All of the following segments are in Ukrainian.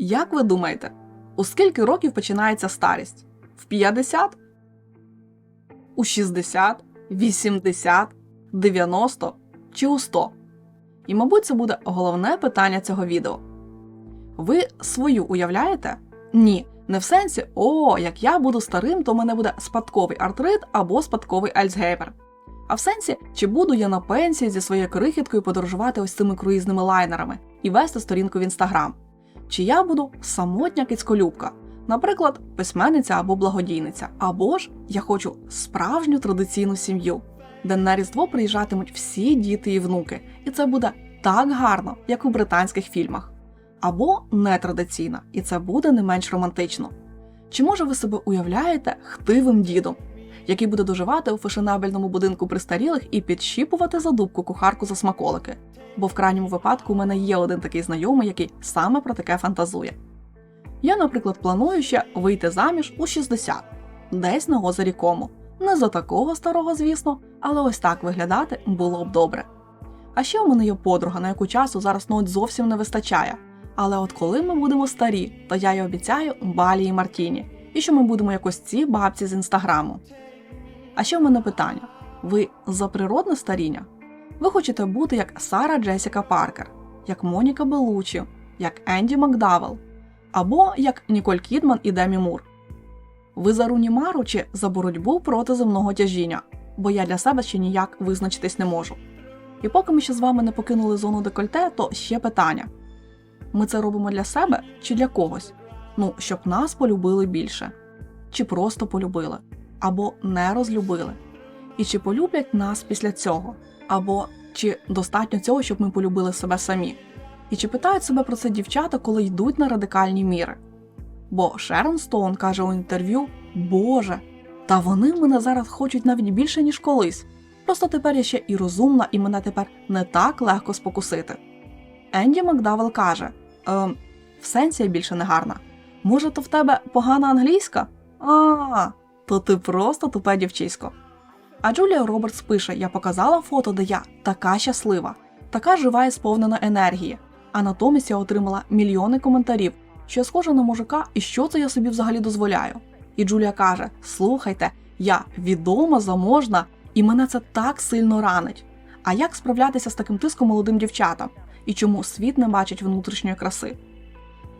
Як ви думаєте, у скільки років починається старість? В 50? У 60, 80, 90 чи у 100? І, мабуть, це буде головне питання цього відео. Ви свою уявляєте? Ні, не в сенсі, о, як я буду старим, то в мене буде спадковий артрит або спадковий Альцгеймер. А в сенсі, чи буду я на пенсії зі своєю крихіткою подорожувати ось цими круїзними лайнерами і вести сторінку в інстаграм? Чи я буду самотня кицьколюбка, наприклад, письменниця або благодійниця, або ж я хочу справжню традиційну сім'ю, де на Різдво приїжджатимуть всі діти і внуки, і це буде так гарно, як у британських фільмах. Або нетрадиційна, і це буде не менш романтично. Чи може ви себе уявляєте хтивим дідом, який буде доживати у фешенабельному будинку престарілих і підщіпувати за дубку кухарку за смаколики? Бо в крайньому випадку у мене є один такий знайомий, який саме про таке фантазує. Я, наприклад, планую ще вийти заміж у 60, десь на озері Кому. Не за такого старого, звісно, але ось так виглядати було б добре. А ще у мене є подруга, на яку часу зараз ну от зовсім не вистачає. Але от коли ми будемо старі, то я їй обіцяю Балі і Мартіні, і що ми будемо якось ці бабці з інстаграму. А ще в мене питання: ви за природне старіння? Ви хочете бути як Сара Джесіка Паркер, як Моніка Белучі, як Енді Макдавел, або як Ніколь Кідман і Демі Мур. Ви за Рунімару чи за боротьбу проти земного тяжіння, бо я для себе ще ніяк визначитись не можу. І поки ми ще з вами не покинули зону декольте, то ще питання: ми це робимо для себе чи для когось? Ну, щоб нас полюбили більше, чи просто полюбили, або не розлюбили. І чи полюблять нас після цього, або чи достатньо цього, щоб ми полюбили себе самі? І чи питають себе про це дівчата, коли йдуть на радикальні міри? Бо Шерон Стоун каже у інтерв'ю: Боже, та вони мене зараз хочуть навіть більше, ніж колись. Просто тепер я ще і розумна, і мене тепер не так легко спокусити. Енді Макдавел каже: ем, в сенсі я більше не гарна. Може, то в тебе погана англійська? А, то ти просто тупе дівчисько. А Джулія Робертс пише: Я показала фото, де я така щаслива, така жива і сповнена енергії. А натомість я отримала мільйони коментарів, що я схожа на мужика і що це я собі взагалі дозволяю. І Джулія каже: Слухайте, я відома, заможна, і мене це так сильно ранить. А як справлятися з таким тиском молодим дівчатам? І чому світ не бачить внутрішньої краси?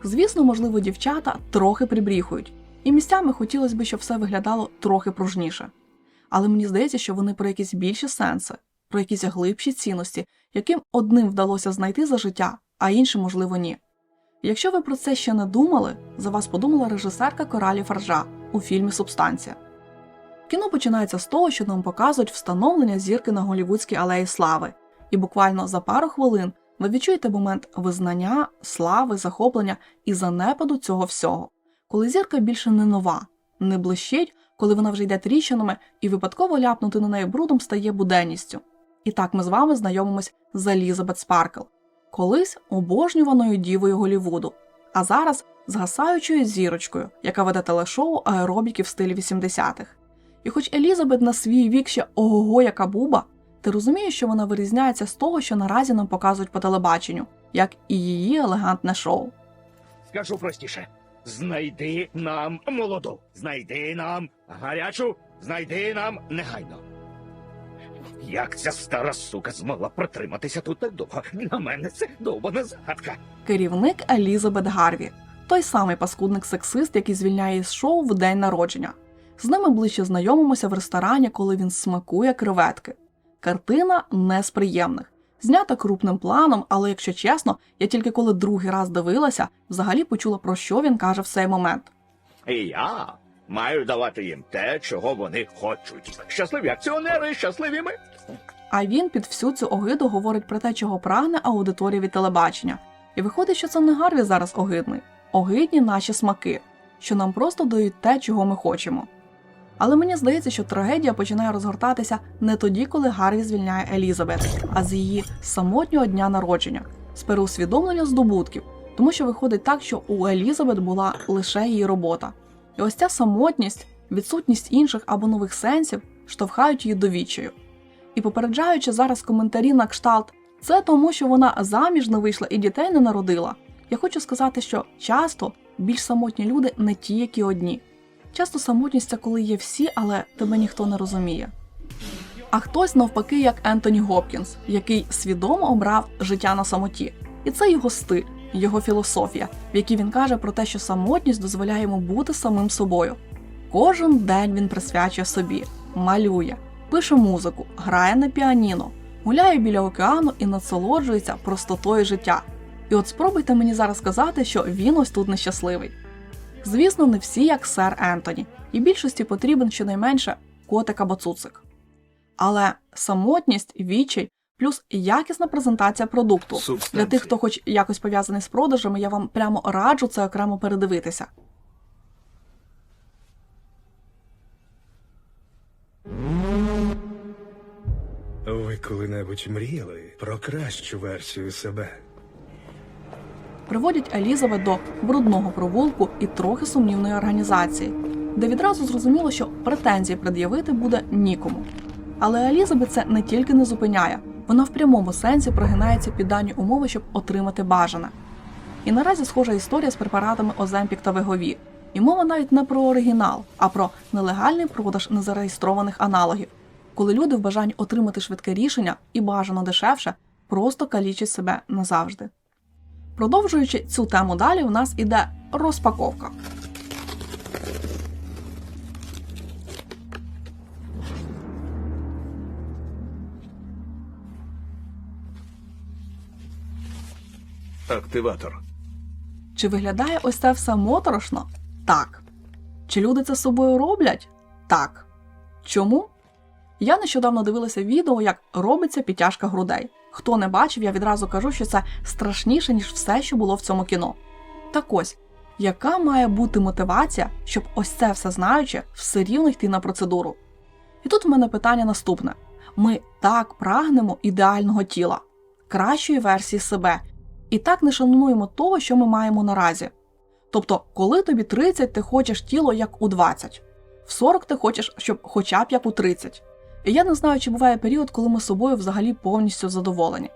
Звісно, можливо, дівчата трохи прибріхують, і місцями хотілося б, щоб все виглядало трохи пружніше. Але мені здається, що вони про якісь більші сенси, про якісь глибші цінності, яким одним вдалося знайти за життя, а іншим, можливо, ні. Якщо ви про це ще не думали, за вас подумала режисерка Коралі Фаржа у фільмі Субстанція. Кіно починається з того, що нам показують встановлення зірки на голівудській алеї слави, і буквально за пару хвилин ви відчуєте момент визнання, слави, захоплення і занепаду цього всього, коли зірка більше не нова, не блищить, коли вона вже йде тріщинами, і випадково ляпнути на неї брудом стає буденністю. І так ми з вами знайомимось з Елізабет Спаркл, колись обожнюваною дівою Голівуду, а зараз згасаючою зірочкою, яка веде телешоу аеробіки в стилі 80-х. І хоч Елізабет на свій вік ще ого-го яка буба, ти розумієш, що вона вирізняється з того, що наразі нам показують по телебаченню, як і її елегантне шоу. Скажу простіше: знайди нам молоду, знайди нам гарячу, знайди нам негайно. Як ця стара сука змогла протриматися тут так довго? На мене це довбана загадка. Керівник Елізабет Гарві, той самий паскудник-сексист, який звільняє із шоу в день народження. З ними ближче знайомимося в ресторані, коли він смакує креветки. Картина не з приємних. Знята крупним планом, але якщо чесно, я тільки коли другий раз дивилася, взагалі почула про що він каже в цей момент. І я маю давати їм те, чого вони хочуть. Щасливі акціонери, щасливі ми. А він під всю цю огиду говорить про те, чого прагне аудиторія від телебачення. І виходить, що це не Гарві зараз огидний, огидні наші смаки, що нам просто дають те, чого ми хочемо. Але мені здається, що трагедія починає розгортатися не тоді, коли Гарві звільняє Елізабет, а з її самотнього дня народження, з переусвідомлення здобутків, тому що виходить так, що у Елізабет була лише її робота. І ось ця самотність, відсутність інших або нових сенсів штовхають її до відчаю. І попереджаючи зараз коментарі на кшталт, це тому, що вона заміж не вийшла і дітей не народила. Я хочу сказати, що часто більш самотні люди не ті, які одні. Часто самотність це коли є всі, але тебе ніхто не розуміє. А хтось навпаки, як Ентоні Гопкінс, який свідомо обрав життя на самоті. І це його стиль, його філософія, в якій він каже про те, що самотність дозволяє йому бути самим собою. Кожен день він присвячує собі, малює, пише музику, грає на піаніно, гуляє біля океану і насолоджується простотою життя. І от спробуйте мені зараз сказати, що він ось тут нещасливий. Звісно, не всі як сер Ентоні, і більшості потрібен щонайменше котик або цуцик. Але самотність, відчай, плюс якісна презентація продукту. Для тих, хто хоч якось пов'язаний з продажами, я вам прямо раджу це окремо передивитися. Ви коли-небудь мріяли про кращу версію себе? Приводять Елізабет до брудного провулку і трохи сумнівної організації, де відразу зрозуміло, що претензії пред'явити буде нікому. Але Елізабет це не тільки не зупиняє, вона в прямому сенсі прогинається під дані умови, щоб отримати бажане. І наразі схожа історія з препаратами Оземпік та Вегові. І мова навіть не про оригінал, а про нелегальний продаж незареєстрованих аналогів, коли люди в бажанні отримати швидке рішення і бажано дешевше просто калічать себе назавжди. Продовжуючи цю тему далі, у нас іде розпаковка. Активатор. Чи виглядає ось це все моторошно? Так. Чи люди це з собою роблять? Так. Чому? Я нещодавно дивилася відео, як робиться підтяжка грудей. Хто не бачив, я відразу кажу, що це страшніше, ніж все, що було в цьому кіно. Так ось, яка має бути мотивація, щоб ось це все знаючи, все рівно йти на процедуру? І тут в мене питання наступне: ми так прагнемо ідеального тіла, кращої версії себе, і так не шануємо того, що ми маємо наразі. Тобто, коли тобі 30, ти хочеш тіло як у 20, в 40 ти хочеш, щоб хоча б як у 30. Я не знаю, чи буває період, коли ми собою взагалі повністю задоволені.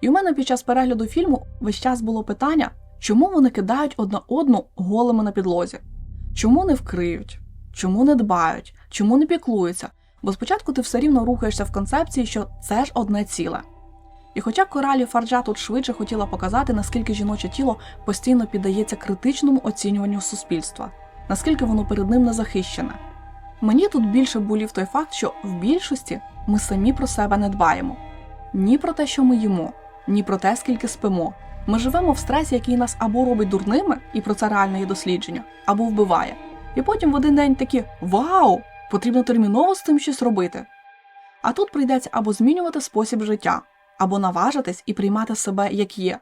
І у мене під час перегляду фільму весь час було питання, чому вони кидають одна одну голими на підлозі, чому не вкриють, чому не дбають, чому не піклуються, бо спочатку ти все рівно рухаєшся в концепції, що це ж одне ціле. І хоча коралі Фарджа тут швидше хотіла показати, наскільки жіноче тіло постійно піддається критичному оцінюванню суспільства, наскільки воно перед ним не захищене. Мені тут більше болів той факт, що в більшості ми самі про себе не дбаємо ні про те, що ми їмо, ні про те, скільки спимо. Ми живемо в стресі, який нас або робить дурними, і про це реально є дослідження, або вбиває. І потім в один день такі Вау! Потрібно терміново з цим щось робити. А тут прийдеться або змінювати спосіб життя, або наважитись і приймати себе як є,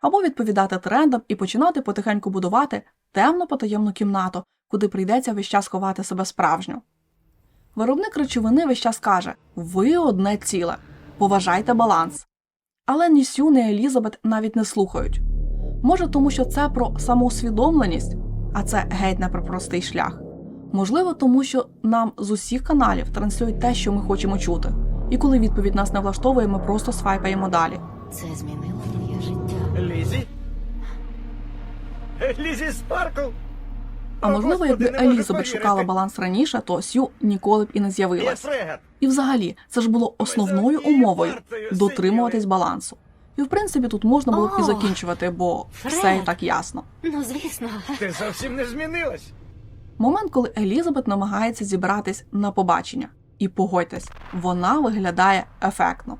або відповідати трендам і починати потихеньку будувати темну потаємну кімнату, куди прийдеться весь час ховати себе справжню. Виробник речовини весь час каже: ви одне ціле, поважайте баланс. Але ні Сю, ні Елізабет навіть не слухають. Може, тому що це про самоусвідомленість, а це геть не про простий шлях. Можливо, тому що нам з усіх каналів транслюють те, що ми хочемо чути. І коли відповідь нас не влаштовує, ми просто свайпаємо далі. Це змінило моє життя. Лізі? Лізі Спаркл? А можливо, якби Елізабет шукала баланс раніше, то Сю ніколи б і не Я з'явилась. І взагалі, це ж було основною умовою дотримуватись балансу. І в принципі тут можна було б і закінчувати, бо все і так ясно. Ну, звісно. Ти зовсім не змінилась. Момент, коли Елізабет намагається зібратись на побачення. І погодьтесь, вона виглядає ефектно.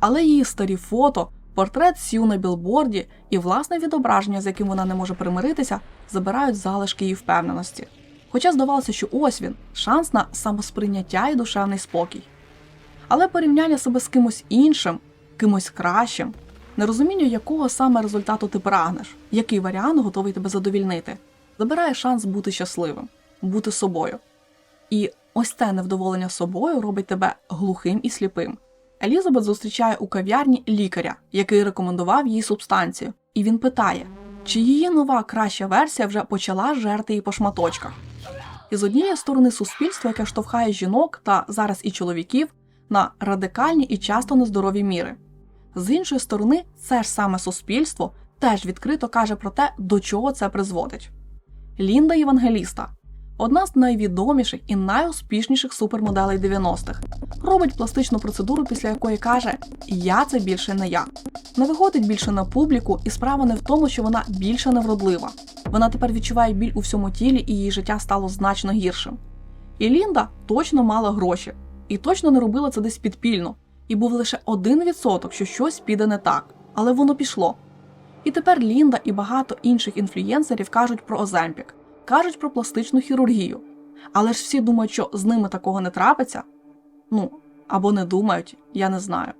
Але її старі фото, портрет Сью на білборді і власне відображення, з яким вона не може примиритися, забирають залишки її впевненості. Хоча здавалося, що ось він шанс на самосприйняття і душевний спокій. Але порівняння себе з кимось іншим, кимось кращим, нерозуміння якого саме результату ти прагнеш, який варіант готовий тебе задовільнити, забирає шанс бути щасливим, бути собою. І ось це невдоволення собою робить тебе глухим і сліпим. Елізабет зустрічає у кав'ярні лікаря, який рекомендував їй субстанцію, і він питає, чи її нова краща версія вже почала жерти її по шматочках. І з однієї сторони суспільство, яке штовхає жінок та зараз і чоловіків на радикальні і часто нездорові міри. З іншої сторони, це ж саме суспільство теж відкрито каже про те, до чого це призводить. Лінда Євангеліста одна з найвідоміших і найуспішніших супермоделей 90-х. Робить пластичну процедуру, після якої каже: Я це більше не я. Не виходить більше на публіку, і справа не в тому, що вона більше невродлива. Вона тепер відчуває біль у всьому тілі, і її життя стало значно гіршим. І Лінда точно мала гроші, і точно не робила це десь підпільно. І був лише один відсоток, що щось піде не так, але воно пішло. І тепер Лінда і багато інших інфлюєнсерів кажуть про Оземпік, кажуть про пластичну хірургію. Але ж всі думають, що з ними такого не трапиться. Ну, або не думають, я не знаю.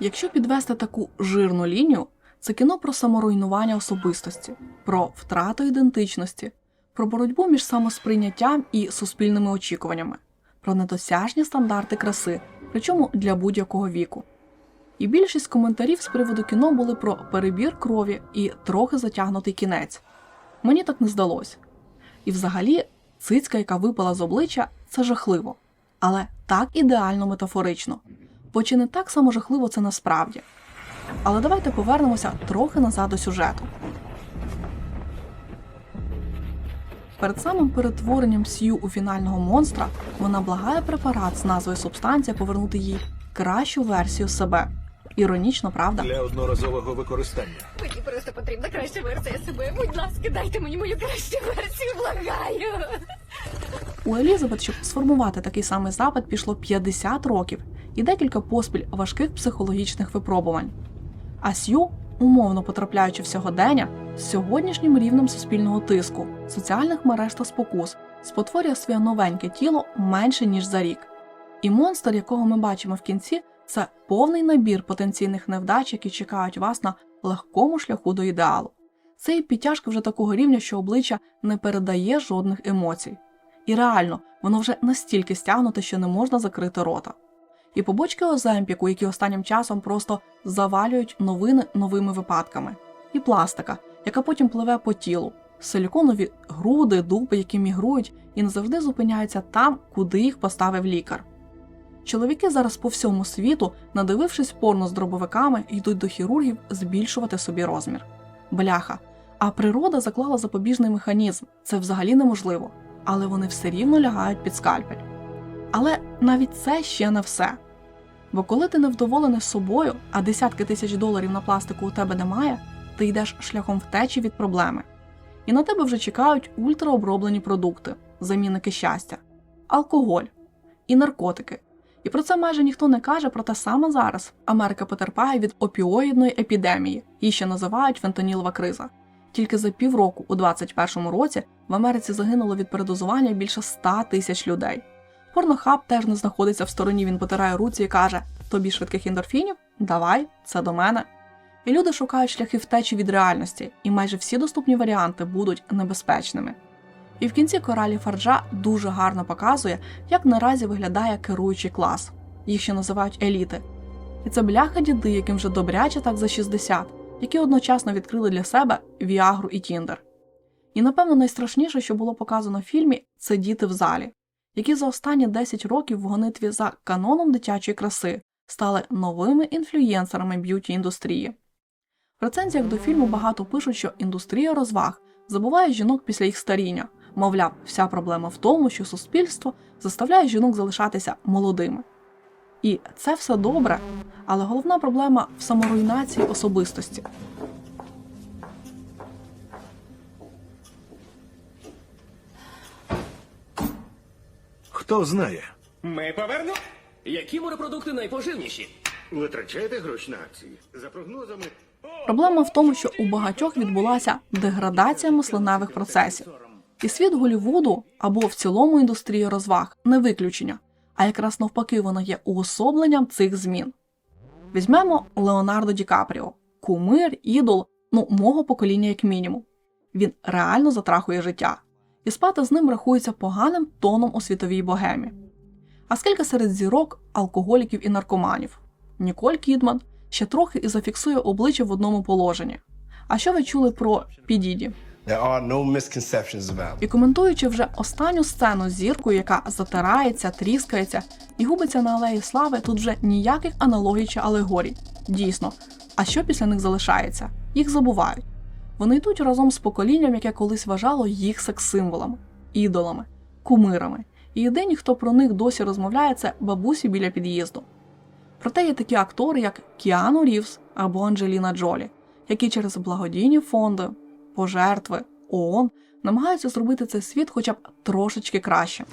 Якщо підвести таку жирну лінію, це кіно про саморуйнування особистості, про втрату ідентичності, про боротьбу між самосприйняттям і суспільними очікуваннями, про недосяжні стандарти краси, причому для будь-якого віку. І більшість коментарів з приводу кіно були про перебір крові і трохи затягнутий кінець. Мені так не здалось. І взагалі, цицька, яка випала з обличчя, це жахливо, але так ідеально метафорично. Бо чи не так само жахливо це насправді? Але давайте повернемося трохи назад до сюжету. Перед самим перетворенням Сью у фінального монстра вона благає препарат з назвою субстанція повернути їй кращу версію себе. Іронічно, правда? Для одноразового використання. Мені просто потрібна краща версія себе. Будь ласка, дайте мені мою кращу версію, благаю. У Елізабет, щоб сформувати такий самий запит, пішло 50 років і декілька поспіль важких психологічних випробувань. А Сью, умовно потрапляючи в сьогодення, з сьогоднішнім рівнем суспільного тиску, соціальних мереж та спокус, спотворює своє новеньке тіло менше ніж за рік. І монстр, якого ми бачимо в кінці, це повний набір потенційних невдач, які чекають вас на легкому шляху до ідеалу. Це і підтяжка вже такого рівня, що обличчя не передає жодних емоцій. І реально, воно вже настільки стягнуте, що не можна закрити рота. І побочки Оземпіку, які останнім часом просто завалюють новини новими випадками, і пластика, яка потім пливе по тілу, силіконові груди, дуби, які мігрують і не завжди зупиняються там, куди їх поставив лікар. Чоловіки зараз по всьому світу, надивившись порно з дробовиками, йдуть до хірургів збільшувати собі розмір. Бляха. А природа заклала запобіжний механізм, це взагалі неможливо, але вони все рівно лягають під скальпель. Але навіть це ще не все. Бо коли ти невдоволений собою, а десятки тисяч доларів на пластику у тебе немає, ти йдеш шляхом втечі від проблеми. І на тебе вже чекають ультраоброблені продукти, замінники щастя, алкоголь і наркотики. І про це майже ніхто не каже, проте саме зараз Америка потерпає від опіоїдної епідемії, її ще називають фентанілова криза. Тільки за півроку, у 2021 році, в Америці загинуло від передозування більше 100 тисяч людей. Порнохаб теж не знаходиться в стороні, він потирає руці і каже: Тобі швидких ендорфінів? Давай, це до мене. І люди шукають шляхи втечі від реальності, і майже всі доступні варіанти будуть небезпечними. І в кінці коралі Фарджа дуже гарно показує, як наразі виглядає керуючий клас. Їх ще називають еліти. І це бляха діди, яким вже добряче так за 60, які одночасно відкрили для себе Віагру і Тіндер. І напевно найстрашніше, що було показано в фільмі, це діти в залі, які за останні 10 років в гонитві за каноном дитячої краси стали новими інфлюєнсерами б'юті індустрії. В рецензіях до фільму багато пишуть, що індустрія розваг забуває жінок після їх старіння. Мовляв, вся проблема в тому, що суспільство заставляє жінок залишатися молодими. І це все добре, але головна проблема в саморуйнації особистості. Хто знає? Ми поверну. Які морепродукти найпоживніші? Витрачайте гроші на акції. За прогнозами. Проблема в тому, що у багатьох відбулася деградація мисленевих процесів. І світ Голівуду або в цілому індустрії розваг не виключення, а якраз навпаки воно є уособленням цих змін. Візьмемо Леонардо Ді Капріо, кумир, ідол, ну мого покоління як мінімум. Він реально затрахує життя, і спати з ним рахується поганим тоном у світовій богемі. А скільки серед зірок алкоголіків і наркоманів? Ніколь Кідман ще трохи і зафіксує обличчя в одному положенні. А що ви чули про Підіді? There are no misconceptions about. І коментуючи вже останню сцену з зіркою, яка затирається, тріскається і губиться на алеї слави, тут вже ніяких аналогій чи алегорій. Дійсно, а що після них залишається? Їх забувають. Вони йдуть разом з поколінням, яке колись вважало їх секс-символами, ідолами, кумирами. І єдині, хто про них досі розмовляє, це бабусі біля під'їзду. Проте є такі актори, як Кіану Рівс або Анджеліна Джолі, які через благодійні фонди, пожертви, ООН намагаються зробити цей світ хоча б трошечки краще.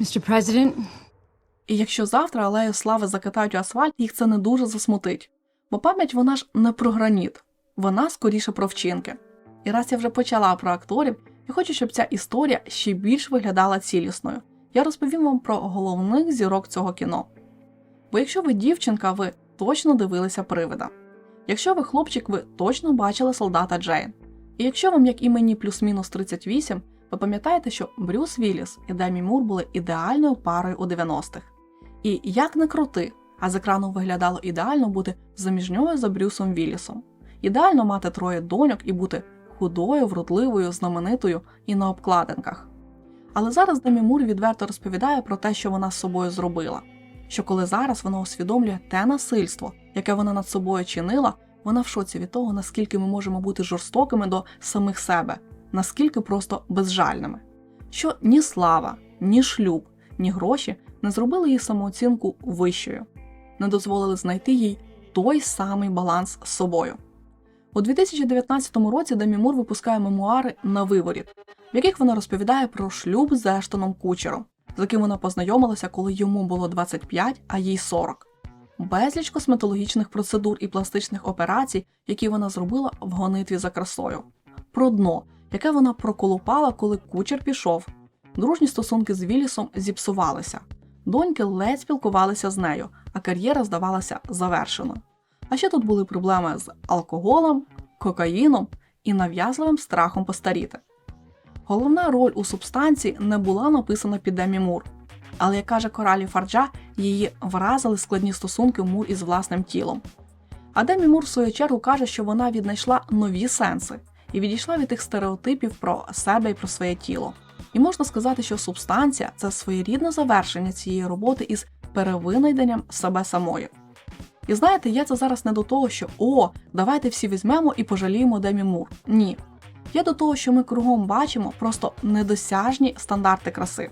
Mr. President, І якщо завтра алею слави закатають у асфальт, їх це не дуже засмутить. Бо пам'ять вона ж не про граніт, вона скоріше про вчинки. І раз я вже почала про акторів, я хочу, щоб ця історія ще більш виглядала цілісною. Я розповім вам про головних зірок цього кіно. Бо якщо ви дівчинка, ви точно дивилися привида. Якщо ви хлопчик, ви точно бачили солдата Джейн. І якщо вам, як і мені, плюс-мінус 38, ви пам'ятаєте, що Брюс Вілліс і Демі Мур були ідеальною парою у 90-х. І як не крути, а з екрану виглядало ідеально бути заміжньою за Брюсом Віллісом. Ідеально мати троє доньок і бути худою, вродливою, знаменитою і на обкладинках. Але зараз Демі Мур відверто розповідає про те, що вона з собою зробила. Що коли зараз вона усвідомлює те насильство, яке вона над собою чинила, вона в шоці від того, наскільки ми можемо бути жорстокими до самих себе, наскільки просто безжальними. Що ні слава, ні шлюб, ні гроші не зробили її самооцінку вищою, не дозволили знайти їй той самий баланс з собою. У 2019 році Демі Мур випускає мемуари на виворіт, в яких вона розповідає про шлюб з Ештоном Кучером, з яким вона познайомилася, коли йому було 25, а їй 40. Безліч косметологічних процедур і пластичних операцій, які вона зробила в гонитві за красою. Про дно, яке вона проколупала, коли кучер пішов. Дружні стосунки з Віллісом зіпсувалися. Доньки ледь спілкувалися з нею, а кар'єра здавалася завершеною. А ще тут були проблеми з алкоголем, кокаїном і нав'язливим страхом постаріти. Головна роль у субстанції не була написана під Демі Мур, але, як каже Коралі Фарджа, її вразили складні стосунки Мур із власним тілом. А Демі Мур, в свою чергу, каже, що вона віднайшла нові сенси і відійшла від тих стереотипів про себе і про своє тіло. І можна сказати, що субстанція це своєрідне завершення цієї роботи із перевинайденням себе самої. І знаєте, я це зараз не до того, що о, давайте всі візьмемо і пожаліємо Демі Мур. Ні. Я до того, що ми кругом бачимо просто недосяжні стандарти краси.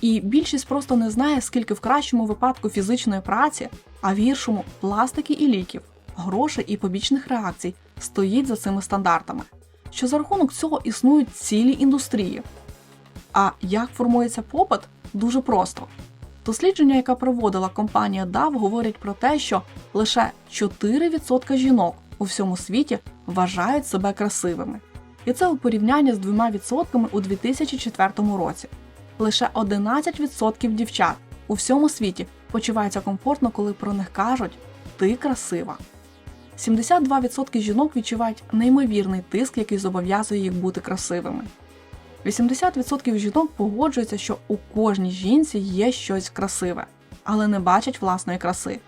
І більшість просто не знає, скільки в кращому випадку фізичної праці, а в гіршому пластики і ліків, грошей і побічних реакцій стоїть за цими стандартами. Що за рахунок цього існують цілі індустрії. А як формується попит? Дуже просто. Дослідження, яке проводила компанія DAV, говорять про те, що лише 4% жінок у всьому світі вважають себе красивими. І це у порівнянні з 2% у 2004 році. Лише 11% дівчат у всьому світі почуваються комфортно, коли про них кажуть ти красива. 72% жінок відчувають неймовірний тиск, який зобов'язує їх бути красивими. 80% жінок погоджуються, що у кожній жінці є щось красиве, але не бачать власної краси.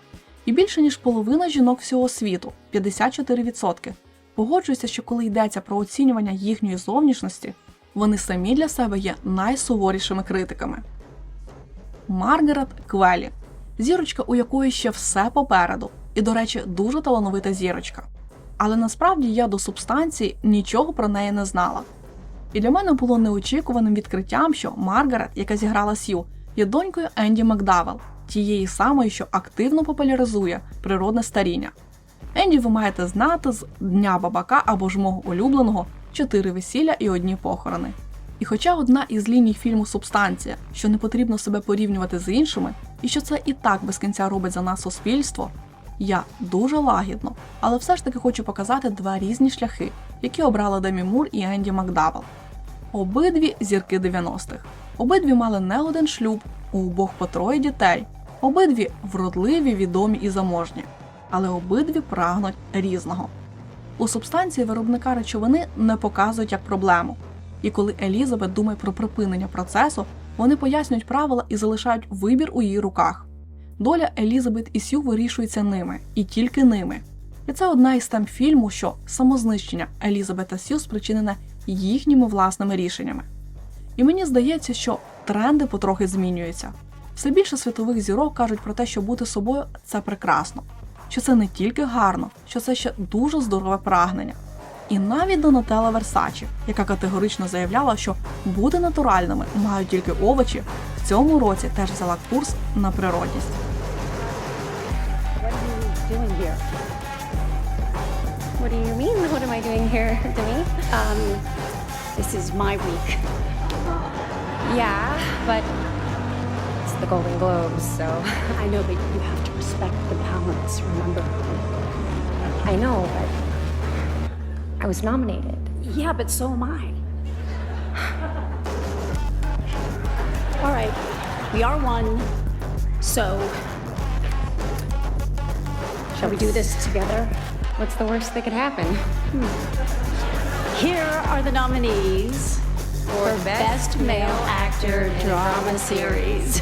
І більше ніж половина жінок всього світу 54%, погоджуються, що коли йдеться про оцінювання їхньої зовнішності, вони самі для себе є найсуворішими критиками. Маргарет Квелі зірочка, у якої ще все попереду, і, до речі, дуже талановита зірочка. Але насправді я до субстанції нічого про неї не знала. І для мене було неочікуваним відкриттям, що Маргарет, яка зіграла Сью, є донькою Енді Макдавел, тієї самої, що активно популяризує природне старіння. Енді ви маєте знати з Дня бабака або ж мого улюбленого чотири весілля і одні похорони. І хоча одна із ліній фільму Субстанція, що не потрібно себе порівнювати з іншими, і що це і так без кінця робить за нас суспільство, я дуже лагідно, але все ж таки хочу показати два різні шляхи, які обрали Демі Мур і Енді Макдавел. Обидві зірки 90-х. Обидві мали не один шлюб, у обох по троє дітей. Обидві вродливі, відомі і заможні. Але обидві прагнуть різного. У субстанції виробника речовини не показують як проблему. І коли Елізабет думає про припинення процесу, вони пояснюють правила і залишають вибір у її руках. Доля Елізабет і Сю вирішується ними, і тільки ними. І це одна із тем фільму, що самознищення Елізабета Сью спричинене їхніми власними рішеннями. І мені здається, що тренди потрохи змінюються. Все більше світових зірок кажуть про те, що бути собою це прекрасно, що це не тільки гарно, що це ще дуже здорове прагнення. І навіть Донателла Версачі, яка категорично заявляла, що бути натуральними мають тільки овочі, в цьому році теж взяла курс на природність. What do you mean? What am I doing here, Demi? Um, this is my week. Yeah, but it's the Golden Globes, so I know, but you have to respect the balance, remember? I know, but I was nominated. Yeah, but so am I. All right, we are one, so shall we do this together? What's the worst that could happen? Hmm. Here are the nominees For Best Male Actor Drama Series.